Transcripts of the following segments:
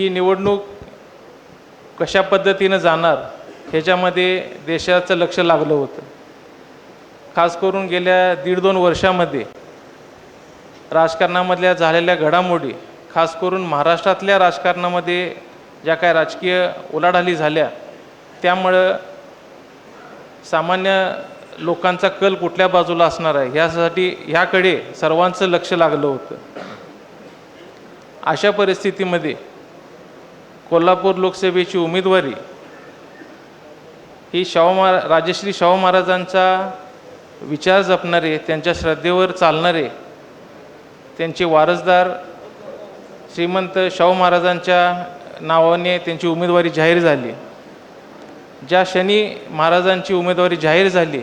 ही निवडणूक कशा पद्धतीनं जाणार ह्याच्यामध्ये देशाचं लक्ष लागलं होतं. खास करून गेल्या दीड दोन वर्षामध्ये राजकारणामधल्या झालेल्या घडामोडी खास करून महाराष्ट्रातल्या राजकारणामध्ये ज्या काय राजकीय उलाढाली झाल्या त्यामुळं सामान्य लोकांचा कल कुठल्या बाजूला असणार आहे ह्यासाठी ह्याकडे सर्वांचं लक्ष लागलं होतं. अशा परिस्थितीमध्ये कोल्हापूर लोकसभेची उमेदवारी ही शाहू महारा राजश्री शाहू महाराजांचा विचार जपणारे त्यांच्या श्रद्धेवर चालणारे त्यांचे वारसदार श्रीमंत शाहू महाराजांच्या नावाने त्यांची उमेदवारी जाहीर झाली. ज्या क्षणी महाराजांची उमेदवारी जाहीर झाली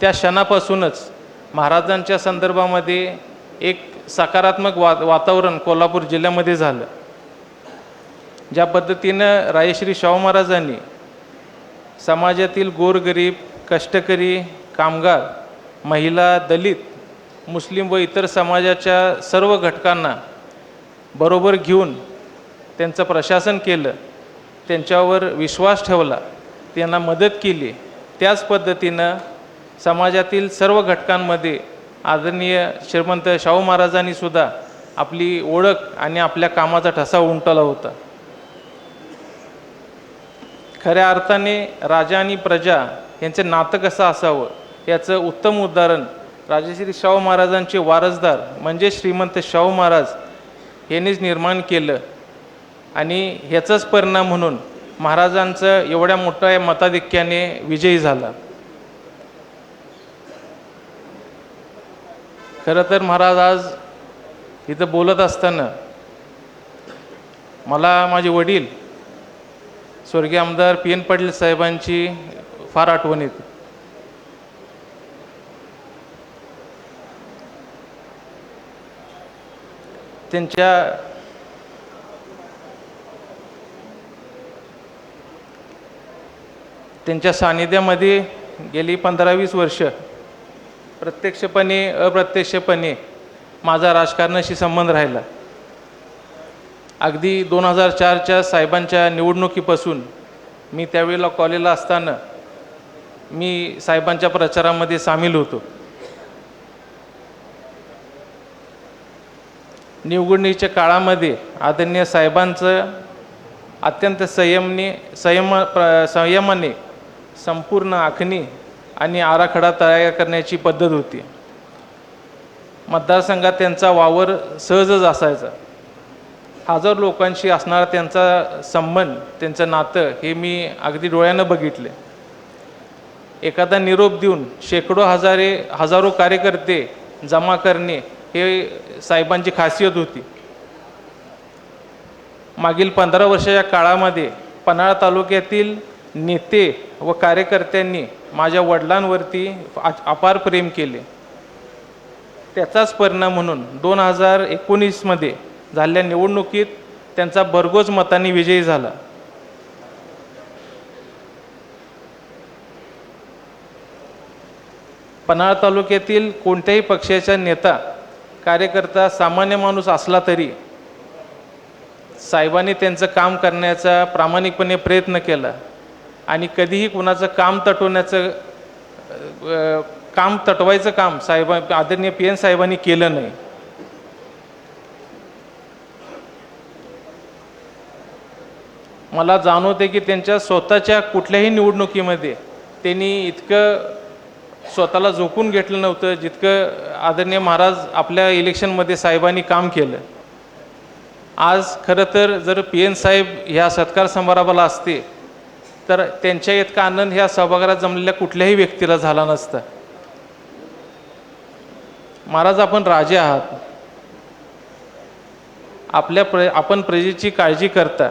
त्या क्षणापासूनच महाराजांच्या संदर्भामध्ये एक सकारात्मक वा वातावरण कोल्हापूर जिल्ह्यामध्ये झालं. ज्या पद्धतीनं रायश्री शाहू महाराजांनी समाजातील गोरगरीब कष्टकरी कामगार महिला दलित मुस्लिम व इतर समाजाच्या सर्व घटकांना बरोबर घेऊन त्यांचं प्रशासन केलं त्यांच्यावर विश्वास ठेवला त्यांना मदत केली त्याच पद्धतीनं समाजातील सर्व घटकांमध्ये आदरणीय श्रीमंत शाहू महाराजांनीसुद्धा आपली ओळख आणि आपल्या कामाचा ठसा उमटवला होता. खऱ्या अर्थाने राजा आणि प्रजा यांचं नातं कसं असावं याचं उत्तम उदाहरण राजश्री शाहू महाराजांचे वारसदार म्हणजे श्रीमंत शाहू महाराज यांनीच निर्माण केलं. आणि ह्याचाच परिणाम म्हणून महाराजांचं एवढ्या मोठ्या मताधिक्याने विजयी झाला. खरं तर महाराज आज इथं बोलत असताना मला माझे वडील स्वर्गीय आमदार पी एन पाटील साहेबांची फार आठवण येते. त्यांच्या त्यांच्या सानिध्यामध्ये गेली पंधरा वीस वर्ष प्रत्यक्षपणे अप्रत्यक्षपणे माझा राजकारणाशी संबंध राहिला. अगदी दोन हजार चारच्या साहेबांच्या निवडणुकीपासून मी त्यावेळेला कॉलेजला असताना मी साहेबांच्या प्रचारामध्ये सामील होतो. निवडणुकीच्या काळामध्ये आदरणीय साहेबांचं अत्यंत संयमने संयम प्र संयमाने संपूर्ण आखणी आणि आराखडा तयार करण्याची पद्धत होती. मतदारसंघात त्यांचा वावर सहजच असायचा. हजार लोकांशी असणारा त्यांचा संबंध त्यांचं नातं हे मी अगदी डोळ्यानं बघितले एखादा निरोप देऊन शेकडो हजारे हजारो कार्यकर्ते जमा करणे हे साहेबांची खासियत होती. मागील पंधरा वर्षाच्या काळामध्ये पन्हाळा तालुक्यातील नेते व कार्यकर्त्यांनी माझ्या वडिलांवरती आ- अपार प्रेम केले. त्याचाच परिणाम म्हणून दोन हजार एकोणीसमध्ये झालेल्या निवडणुकीत त्यांचा भरघोस मतांनी विजयी झाला. पन्हाळ तालुक्यातील कोणत्याही पक्षाचा नेता कार्यकर्ता सामान्य माणूस असला तरी साहेबांनी त्यांचं काम करण्याचा प्रामाणिकपणे प्रयत्न केला आणि कधीही कुणाचं काम तटवण्याचं काम तटवायचं काम साहेबा आदरणीय पी एन साहेबांनी केलं नाही. मला जाणवते की त्यांच्या स्वतःच्या कुठल्याही निवडणुकीमध्ये त्यांनी इतकं स्वतःला झोपून घेतलं नव्हतं जितकं आदरणीय महाराज आपल्या इलेक्शनमध्ये साहेबांनी काम केलं. आज खरं तर जर पी एन साहेब ह्या सत्कार समारंभाला असते तर त्यांच्या इतका आनंद ह्या सभागृहात जमलेल्या कुठल्याही व्यक्तीला झाला नसता. महाराज आपण राजे आहात. आपल्या प्र आपण प्रजेची काळजी करता.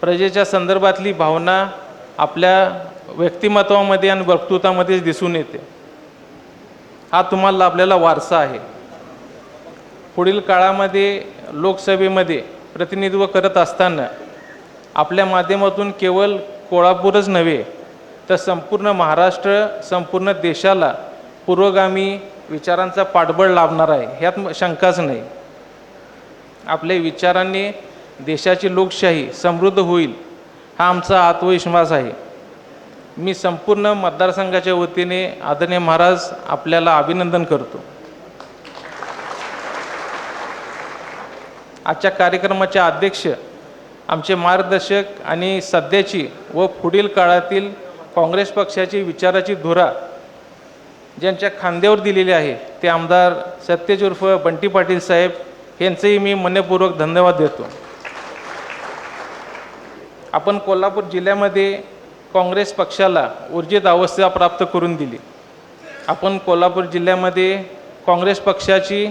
प्रजेच्या संदर्भातली भावना आपल्या व्यक्तिमत्वामध्ये आणि वक्तृत्वामध्येच दिसून येते. हा तुम्हाला आपल्याला वारसा आहे. पुढील काळामध्ये लोकसभेमध्ये प्रतिनिधित्व करत असताना आपल्या माध्यमातून केवळ कोल्हापूरच नव्हे तर संपूर्ण महाराष्ट्र संपूर्ण देशाला पुरोगामी विचारांचा पाठबळ लाभणार आहे. ह्यात शंकाच नाही. आपल्या विचारांनी देशाची लोकशाही समृद्ध होईल हा आमचा आत्मविश्वास आहे. मी संपूर्ण मतदारसंघाच्या वतीने आदरणीय महाराज आपल्याला अभिनंदन करतो. आजच्या कार्यक्रमाचे अध्यक्ष आमचे मार्गदर्शक आणि सध्याची व पुढील काळातील काँग्रेस पक्षाची विचाराची धुरा ज्यांच्या खांद्यावर दिलेली आहे ते आमदार सत्यज उर्फ बंटी पाटील साहेब यांचेही मी मनपूर्वक धन्यवाद देतो. आपण कोल्हापूर जिल्ह्यामध्ये काँग्रेस पक्षाला ऊर्जित अवस्था प्राप्त करून दिली. आपण कोल्हापूर जिल्ह्यामध्ये काँग्रेस पक्षाची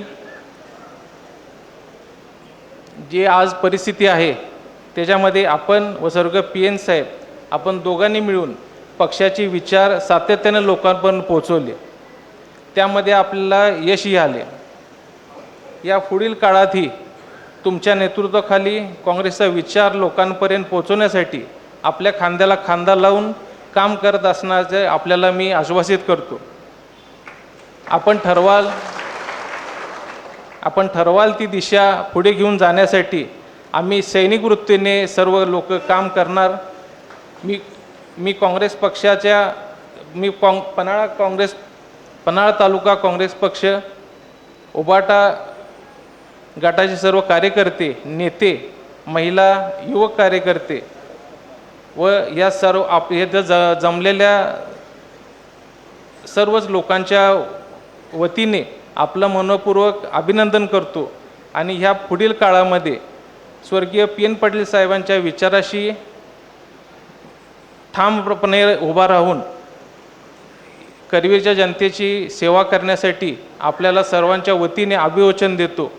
जी आज परिस्थिती आहे त्याच्यामध्ये आपण व स्वर्ग पी एन साहेब आपण दोघांनी मिळून पक्षाचे विचार सातत्याने लोकांपर्यंत पोहोचवले. त्यामध्ये आपल्याला यशही आले. या पुढील काळातही तुमच्या नेतृत्वाखाली काँग्रेसचा विचार लोकांपर्यंत पोहोचवण्यासाठी आपल्या खांद्याला खांदा लावून काम करत असण्याचे आपल्याला मी आश्वासित करतो. आपण ठरवाल आपण ठरवाल ती दिशा पुढे घेऊन जाण्यासाठी आम्ही सैनिक वृत्तीने सर्व लोक काम करणार. मी मी काँग्रेस पक्षाच्या मी काँग पन्हाळा काँग्रेस पन्हाळा तालुका काँग्रेस पक्ष उबाटा गटाचे सर्व कार्यकर्ते नेते महिला युवक कार्यकर्ते व या सर्व आप हे ज ज- जमलेल्या सर्वच लोकांच्या वतीने आपलं मनपूर्वक अभिनंदन करतो. आणि ह्या पुढील काळामध्ये स्वर्गीय पी. एन. पाटील साहेबांच्या विचाराशी ठामपणे उभा राहून करवीरच्या जनतेची सेवा करण्यासाठी आपल्याला सर्वांच्या वतीने अभिवचन देतो.